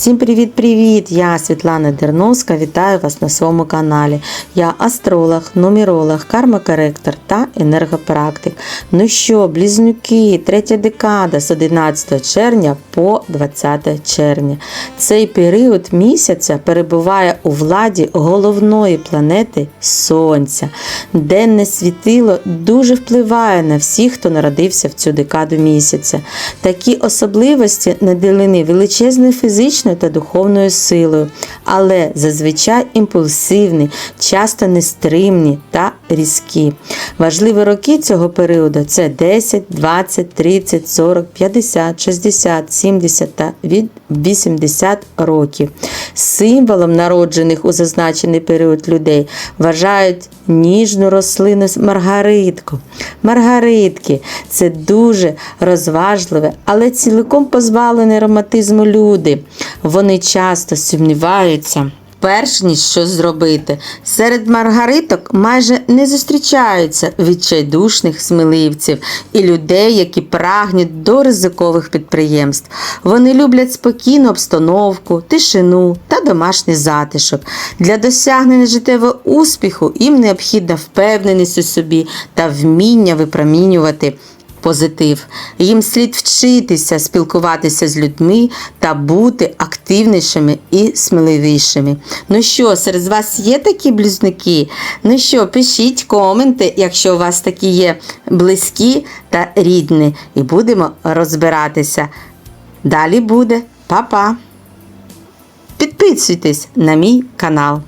Всім привіт-привіт! Я Світлана Дерновська. Вітаю вас на своєму каналі. Я астролог, нумеролог, кармакоректор та енергопрактик. Ну що, близнюки, третя декада з 11 червня по 20 червня. Цей період місяця перебуває у владі головної планети Сонця. Денне світило дуже впливає на всіх, хто народився в цю декаду місяця. Такі особливості наділені величезною фізичною та духовною силою, але зазвичай імпульсивні, часто нестримні та різкі. Важливі роки цього періоду це 10, 20, 30, 40, 50, 60, 70 та від 80 років. Символом народжених у зазначений період людей вважають ніжну рослину маргаритку. Маргаритки це дуже розважливе, але цілком позбавлене романтизму люди. Вони часто сумніваються. Перш ніж щось зробити, серед маргариток майже не зустрічаються відчайдушних сміливців і людей, які прагнуть до ризикових підприємств. Вони люблять спокійну обстановку, тишину та домашній затишок. Для досягнення життєвого успіху їм необхідна впевненість у собі та вміння випромінювати позитив. Їм слід вчитися спілкуватися з людьми та бути активнішими і сміливішими. Ну що, серед вас є такі близнюки? Ну що, пишіть коменти, якщо у вас такі є близькі та рідні, і будемо розбиратися. Далі буде. Па-па! Підписуйтесь на мій канал.